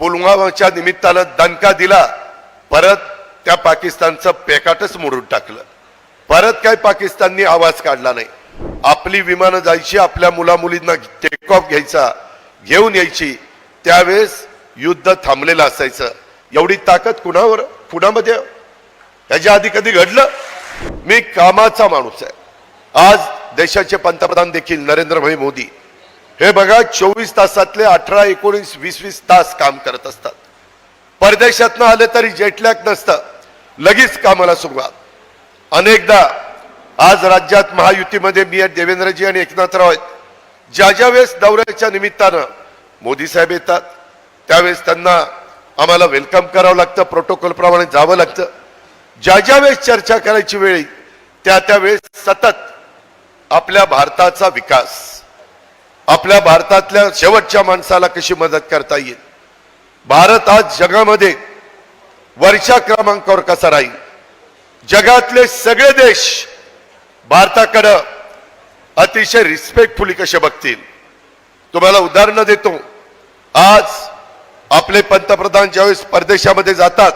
पुलवामाच्या निमित्तानं दणका दिला. परत त्या पाकिस्तानचं पेकाटच मोडून टाकलं. परत काय पाकिस्ताननी आवाज काढला नाही. आपली विमानं जायची आपल्या मुलामुलींना टेक ऑफ घ्यायचा घेऊन यायची. त्यावेळेस युद्ध थांबलेलं असायचं. एवढी ताकद कुणावर कुणामध्ये? त्याच्या आधी कधी घडलं? मी कामाचा माणूस आहे. आज देशाचे पंतप्रधान देखील नरेंद्रभाई मोदी हे बघा चोवीस तासातले अठरा एकोणीस वीस वीस तास काम करत असतात. परदेशातनं आले तरी जेटलॅक नसतं. लगेच कामाला सुरुवात. अनेकदा आज राज्यात महायुतीमध्ये मी आहेत देवेंद्रजी आणि एकनाथराव आहेत. ज्या ज्या वेळेस दौऱ्याच्या निमित्तानं मोदी साहेब येतात त्यावेळेस त्यांना आम्हाला वेलकम करावं लागतं प्रोटोकॉलप्रमाणे जावं लागतं. ज्या ज्या वेळेस चर्चा करायची वेळी त्या त्यावेळेस सतत आपल्या भारताचा विकास. आपल्या भारतातल्या शेवटच्या माणसाला कशी मदत करता येईल? भारत आज जगामध्ये वरच्या क्रमांकावर कसा राहील? जगातले सगळे देश भारताकडं अतिशय रिस्पेक्टफुली कसे बघतील? तुम्हाला उदाहरणं देतो. आज आपले पंतप्रधान ज्यावेळेस परदेशामध्ये जातात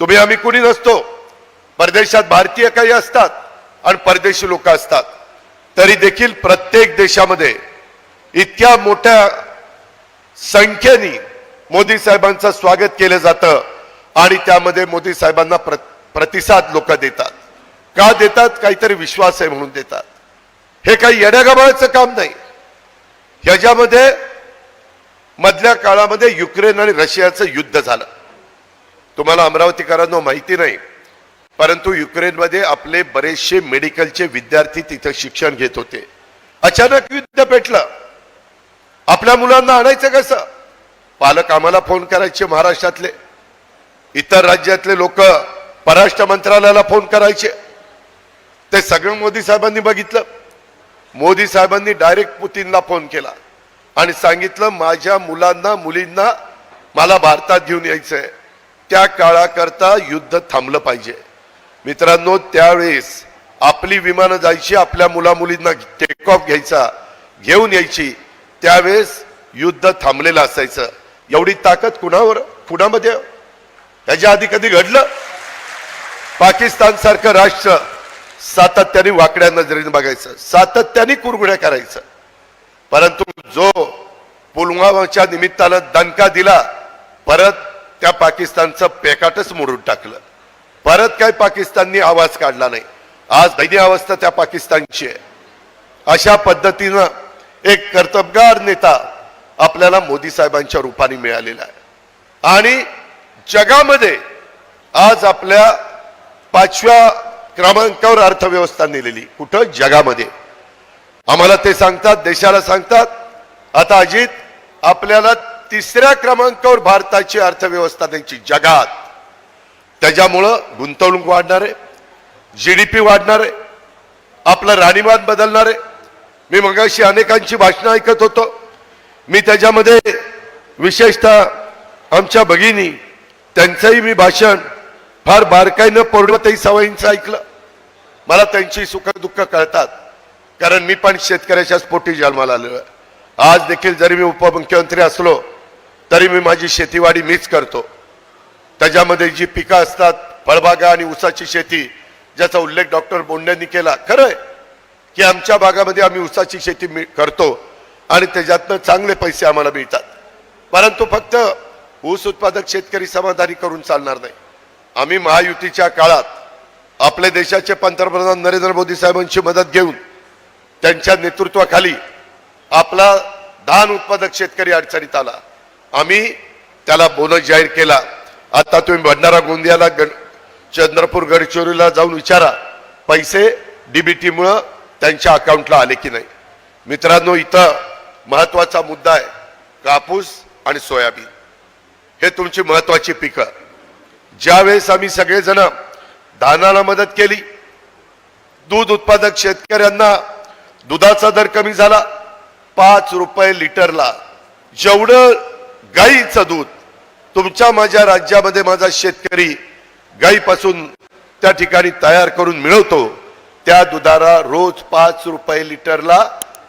तुम्ही आम्ही कुणी नसतो. परदेशात भारतीय काही असतात आणि परदेशी लोक असतात. तरी देखील प्रत्येक देशामध्ये इतक्या मोठ्या संख्येने मोदी साहेबांचं स्वागत केलं जातं आणि त्यामध्ये मोदी साहेबांना प्र प्रतिसाद लोक देतात. का देतात? काहीतरी विश्वास आहे म्हणून देतात. हे काही येड्यागबाळाचं काम नाही. ह्याच्यामध्ये मधल्या काळामध्ये युक्रेन आणि रशियाचं युद्ध झालं. तुम्हाला अमरावतीकरांना माहिती नाही परंतु युक्रेनमध्ये आपले बरेचसे मेडिकलचे विद्यार्थी तिथं शिक्षण घेत होते. अचानक युद्ध पेटलं. आपल्या मुलांना आणायचं कसं? पालक आम्हाला फोन करायचे महाराष्ट्रातले. इतर राज्यातले लोक परराष्ट्र मंत्रालयाला फोन करायचे. ते सगळं मोदी साहेबांनी बघितलं. मोदी साहेबांनी डायरेक्ट पुतीनला फोन केला. आणि सांगितलं माझ्या मुलांना मुलींना मला भारतात घेऊन यायचंय. त्या काळाकरता युद्ध थांबलं पाहिजे. मित्रांनो त्यावेळेस आपली विमानं जायची आपल्या मुला मुलींना टेक ऑफ घ्यायचा घेऊन यायची. त्यावेळेस युद्ध थांबलेलं असायचं. एवढी ताकद कुणावर कुणामध्ये? त्याच्या आधी कधी घडलं? पाकिस्तान सारखं राष्ट्र सातत्याने वाकड्या नजरेने बघायचं सातत्याने कुरगुड्या करायचं. परंतु जो पुलवामाच्या निमित्तानं दणका दिला परत त्या पाकिस्तानचं पेकाटच मोडून टाकलं. परत काय पाकिस्ताननी आवाज काढला नाही. आज दैन्य अवस्था त्या पाकिस्तानची आहे. अशा पद्धतीनं एक कर्तबगार नेता आपल्याला मोदी साहेबांच्या रूपाने मिळालेला आहे. आणि जगामध्ये आज आपल्या पाचव्या क्रमांकावर अर्थव्यवस्था नेलेली. कुठं? जगामध्ये. आम्हाला ते सांगतात देशाला सांगतात. आता अजित आपल्याला तिसऱ्या क्रमांकावर भारताची अर्थव्यवस्था त्यांची जगात. त्याच्यामुळं गुंतवणूक वाढणार आहे जीडीपी वाढणार आहे आपलं राणीमान बदलणार आहे. मी मगाशी अनेकांची भाषणं ऐकत होतो. मी त्याच्यामध्ये विशेषतः आमच्या भगिनी त्यांचंही मी भाषण फार बारकाईनं पौर्णताई सवयींचं ऐकलं. मला त्यांची सुख दुःख कळतात कारण मी पण शेतकऱ्याच्या पोटी जन्माला आलेलो आहे. आज देखील जरी मी उपमुख्यमंत्री असलो तरी मी माझी शेतीवाडी मीच करतो. त्याच्यामध्ये जी पिकं असतात फळबागा आणि ऊसाची शेती ज्याचा उल्लेख डॉक्टर बोंड्यांनी केला खरं आहे. की आमच्या भागामध्ये आम्ही ऊसाची शेती मी- करतो आणि त्याच्यातनं चांगले पैसे आम्हाला मिळतात. परंतु फक्त ऊस उत्पादक शेतकरी समाधानी करून चालणार नाही. आम्ही महायुतीच्या काळात आपल्या देशाचे पंतप्रधान नरेंद्र मोदी साहेबांची मदत घेऊन त्यांच्या नेतृत्वाखाली आपला धान उत्पादक शेतकरी अडचणीत आला. आम्ही त्याला बोनस जाहीर केला. आता तुम्ही भंडारा गोंदियाला गण चंद्रपूर गडचिरोलीला जाऊन विचारा. पैसे डीबीटीमुळं त्यांच्या अकाउंटला आले की नाही. मित्रांनो इथं महत्त्वाचा मुद्दा आहे कापूस आणि सोयाबीन. हे तुमची महत्वाची पिकं. ज्यावेळेस आम्ही सगळेजण धानाला मदत केली दूध उत्पादक शेतकऱ्यांना दुधाचा दर कमी झाला पाच रुपये लिटरला. जेवढं गाईचं दूध तुमच्या माझ्या राज्यामध्ये माझा शेतकरी गाईपासून त्या ठिकाणी तयार करून मिळवतो त्या दुधाला रोज पाच रुपये लिटरला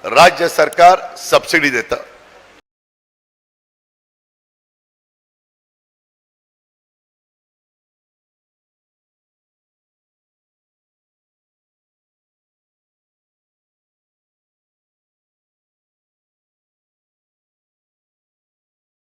राज्य सरकार सबसिडी देतं.